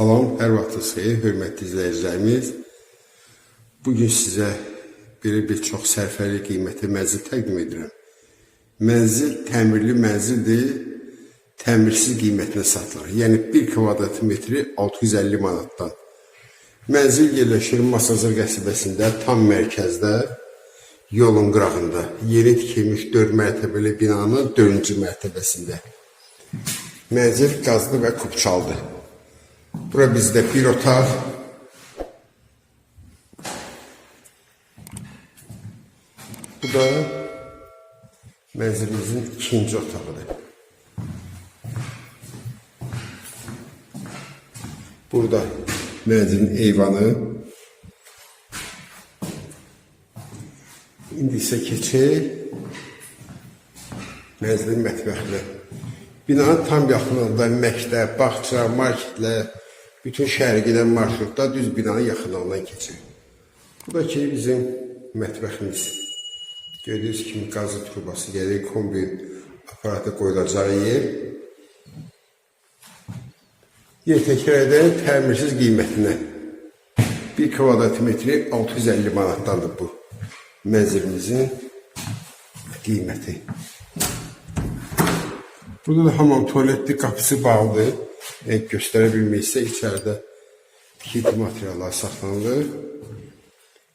Salam, hər vaxtınız xeyir, hörmətli izləyicilərimiz. Bugün sizə belə bir çox sərfəli qiymətli mənzil təqdim edirəm. Mənzil təmirli mənzildir, təmirsiz qiymətinə satılır. Yəni 1 kvadrat metri 650 manatdan. Mənzil yerləşir Masazır qəsəbəsində, tam mərkəzdə, yolun qırağında. Yeni tikilmiş 4 mərtəbəli binanın 4-cü mərtəbəsində. Mənzil qazlı və kubçaldır. Bura bizdə bir otaq, bu da mənzilimizin ikinci otağıdır. Burada mənzilin eyvanı. İndi isə keçək mənzilin mətbəxinə. Binanın tam yaxınlığında məktəb, bağça, marketlər, bütün şəhərə gedən marşrutda düz binanın yaxınlığından keçir. Bu da ki bizim mətbəximiz. Gördüyünüz kimi qazı trubası gəlir, kombi aparatı qoyulacağı yer. Yer təkrar edən təmirsiz qiymətinə. 1 kvadrat metri 650 manatdandır bu mənzilimizin qiyməti. Burada da hamam tualetli qapısı bağlıdır. Yəni göstərə bilməksə içəridə tikinti materialları saxlanılır.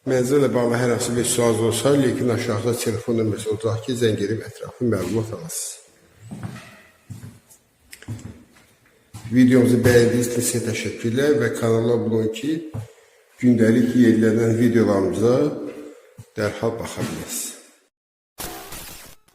Mənzillə bağlı hər hansı bir sual olsa, linkin aşağıda telefon nömrəsi olacaq ki, zəng edib ətraflı məlumat alasınız. Videomuzu beğendiğiniz için size teşekkürler ve kanala olun ki gündəlik yerlenen videolarımıza dərhal baxa biləsiniz.